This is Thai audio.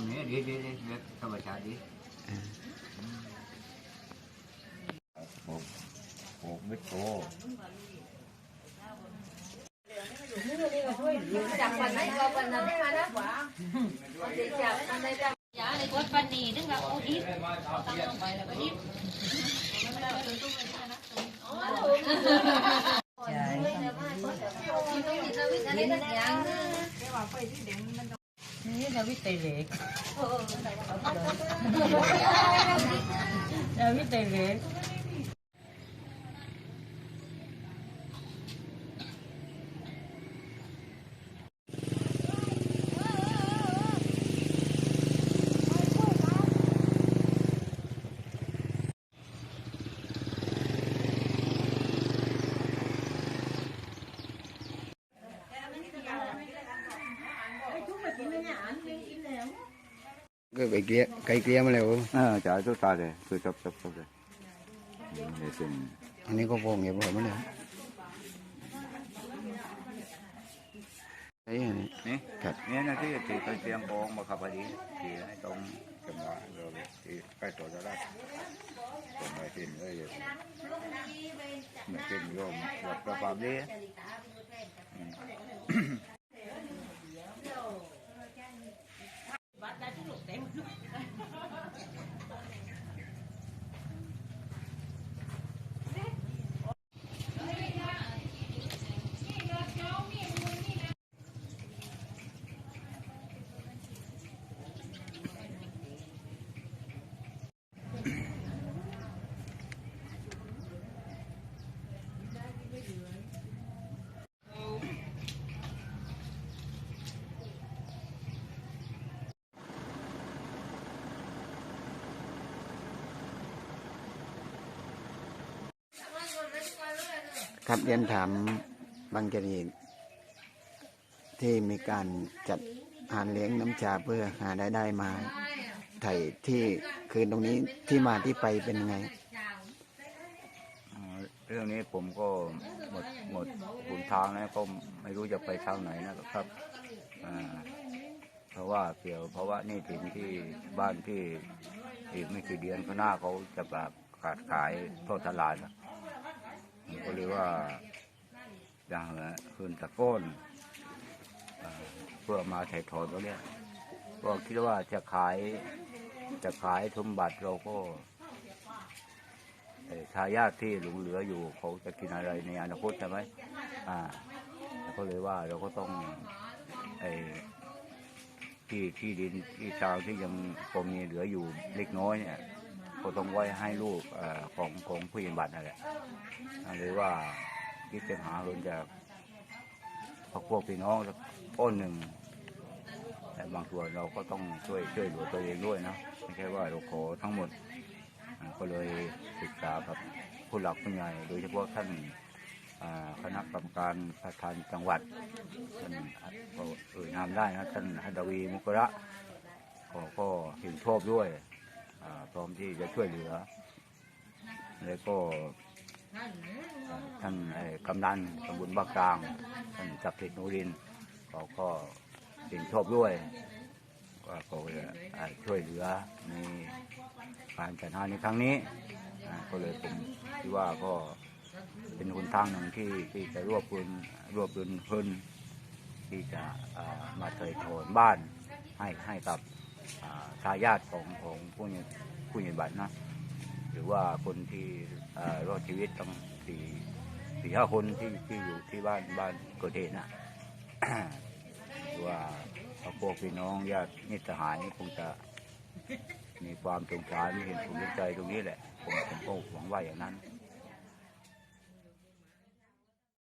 มนี้ดีดีดีเล็กธรรมชาติดีปลูกปลูกมิโตจับวันไหนก็วันนั้นมานะกว่าจับวันไหนจับ giá này có phần nì tức là ô ít tăng không phải là cái ít อันนี้ทั้งอย่างนี่ี่ดาวิดเตเล็กดาวิดเตเล็ก cái cái kia cái kia mà liệu อ่าจ่ายตัวตาเลยคือจับจับจับเลยนี่เป็น anh ấy có vô nghiệp rồi mới được thấy rồi này นี่ครับนี่นะที่ที่เคยเตรียมโปองมาขับพอดีที่ให้ตรงจังหวะเราที่ใกล้ตัวจะได้ตรงไปที่เลยไม่เป็นโยมแบบประปามดี ครับเรียนถามบางกรณีที่มีการจัดหารเลี้ยงน้ำชาเพื่อหารายได้มาไถ่ที่คืนตรงนี้ที่มาที่ไปเป็นยังไง เรื่องนี้ผมก็หมดหมดบุญทางแล้วก็ไม่รู้จะไปทางไหนนะครับอ่าเพราะว่าเกี่ยว เพราะว่านี่ถิ่นที่บ้านที่อีกไม่กี่เดือนข้างหน้าเขาจะแบบขาดขายทอดตลาด อะผมก็เลยว่าอย่างคืนตะโก้นเพื่อมาถ่ายถอนตรงเนี้ยก็คิดว่าจะขายจะขายสมบัติเราก็ทายาทที่หลงเหลืออยู่เขาจะกินอะไรในอนาคตใช่ไหมอ่าแล้วก็เลยว่าเราก็ต้องไอ้ที่ที่ดินที่ชาวที่ยังพอมีเหลืออยู่เล็กน้อยเนี่ย ก็ต้องไว้ให้ลูกอของของผู้ยินบัตรนั่นแหละอ่าเลยว่าคิดจะหาเงินจากพวกพวกพี่น้องสักต้นหนึ่งแต่บางส่วนเราก็ต้องช่วยช่วยเหลือตัวเองด้วยนะไม่ใช่ว่าเราขอทั้งหมดก็เลยศึกษากับผู้หลักผู้ใหญ่โดยเฉพาะท่านคณะกรรมการประธานจังหวัดท่านก็เอ่ยนามได้นะท่านฮัดวีมุกระก็ก็เห็นชอบด้วย พร้อมที่จะช่วยเหลือ แล้วก็ท่านกำนันตำบลบางกลางท่านจับเทคโนรินเขาก็เห็นชอบด้วยก็ก็จะอ่าช่วยเหลือในการจัดงานในครั้งนี้ก็เลยผมคิดว่าก็เป็นหนทางหนึ่งที่ที่จะรวบรวมรวบรวมเพิ่นที่จะมาเถิดโถนบ้านให้ให้กับ ทายาทของของผู้ใหญ่ผู้ใหญ่บัตรนะหรือว่าคนที่รอดชีวิตตั้งสี่สี่ห้าคนที่ที่อยู่ที่บ้านบ้านเกิดเหตุนะหรือว่าพวกพี่น้องญาติมิสหายคงจะมีความสงสารมีเห็นถูกใจตรงนี้แหละผมผมก็หวังว่าอย่างนั้น